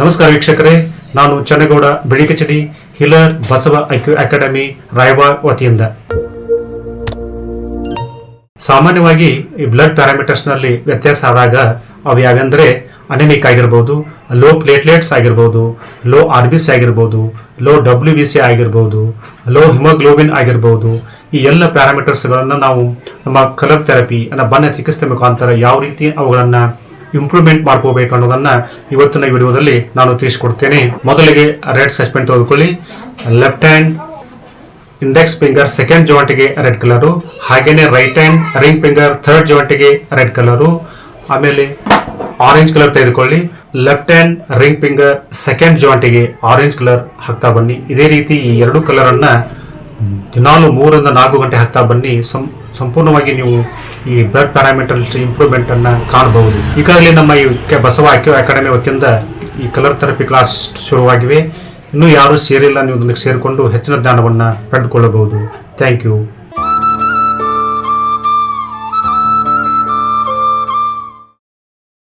ನಮಸ್ಕಾರ ವೀಕ್ಷಕರೇ, ನಾನು ಚನ್ನಗೌಡ, ಬೆಳಿಕಚಡಿ, ಹಿಲರ್ ಬಸವ ಅಕಾಡೆಮಿ, ರಾಯಬಾಗ್ ವತಿಯಿಂದ. ಸಾಮಾನ್ಯವಾಗಿ ಈ ಬ್ಲಡ್ ಪ್ಯಾರಾಮೀಟರ್ಸ್ನಲ್ಲಿ ವ್ಯತ್ಯಾಸ ಆದಾಗ ಅವು ಯಾವೆಂದ್ರೆ ಅನೆಮಿಕ್ ಆಗಿರ್ಬೋದು ಲೋ ಪ್ಲೇಟ್ಲೆಟ್ಸ್ ಆಗಿರ್ಬೋದು ಲೋ ಆರ್ ಬಿ ಸಿ ಆಗಿರ್ಬೋದು ಲೋ ಡಬ್ಲ್ಯೂ ಬಿ ಸಿ ಆಗಿರ್ಬೋದು ಲೋ ಹಿಮೋಗ್ಲೋಬಿನ್ ಆಗಿರ್ಬೋದು, ಈ ಎಲ್ಲ ಪ್ಯಾರಾಮೀಟರ್ಸ್ಗಳನ್ನು ನಾವು ನಮ್ಮ ಕಲರ್ ಥೆರಪಿ ಅಂದರೆ ಬಣ್ಣ ಚಿಕಿತ್ಸೆ ಮುಖಾಂತರ ಯಾವ ರೀತಿ ಅವುಗಳನ್ನು ಇಂಪ್ರೂವ್ಮೆಂಟ್ ಮಾಡ್ಕೋಬೇಕು ಅನ್ನೋದನ್ನ ಇವತ್ತಿನ ವಿಡಿಯೋದಲ್ಲಿ ನಾನು ತಿಳಿಸ್ಕೊಡ್ತೇನೆ. ಮೊದಲಿಗೆ ರೆಡ್ ಸಸ್ಪೆಂಡ್ ತೆಗೆದುಕೊಳ್ಳಿ. Left hand index finger second ಜಾಯಿಂಟ್ಗೆ red colour ಹಾಗೇನೆ right hand ring finger third ಜಾಯಿಂಟ್ಗೆ red colour ಆಮೇಲೆ ಆರೆಂಜ್ ಕಲರ್ ತೆಗೆದುಕೊಳ್ಳಿ. Left hand ring finger second ಜಾಯಿಂಟ್ಗೆ orange colour ಹಾಕ್ತಾ ಬನ್ನಿ. ಇದೇ ರೀತಿ ಈ ಎರಡು ಕಲರನ್ನ ದಿನಾಲು ಮೂರರಿಂದ ನಾಲ್ಕು ಗಂಟೆ ಹಾಕ್ತಾ ಬನ್ನಿ. ಸಂ- ಸಂಪೂರ್ಣವಾಗಿ ನೀವು ಈ ಬ್ಲಡ್ ಪ್ಯಾರಾಮೀಟರ್ಸ್ ಇಂಪ್ರೂವ್ಮೆಂಟ್ ಅನ್ನ ಕಾಣಬಹುದು. ಈಗಾಗಲೇ ನಮ್ಮ ಈ ಬಸವ ಅಕ್ಯೋ ಅಕಾಡೆಮಿ ವತಿಯಿಂದ ಈ ಕಲರ್ ಥೆರಪಿ ಕ್ಲಾಸ್ ಶುರುವಾಗಿವೆ. ಇನ್ನೂ ಯಾರೂ ಸೇರಿಲ್ಲ ನೀವು ಅದಕ್ಕೆ ಸೇರಿಕೊಂಡು ಹೆಚ್ಚಿನ ಜ್ಞಾನವನ್ನು ಪಡೆದುಕೊಳ್ಳಬಹುದು. Thank you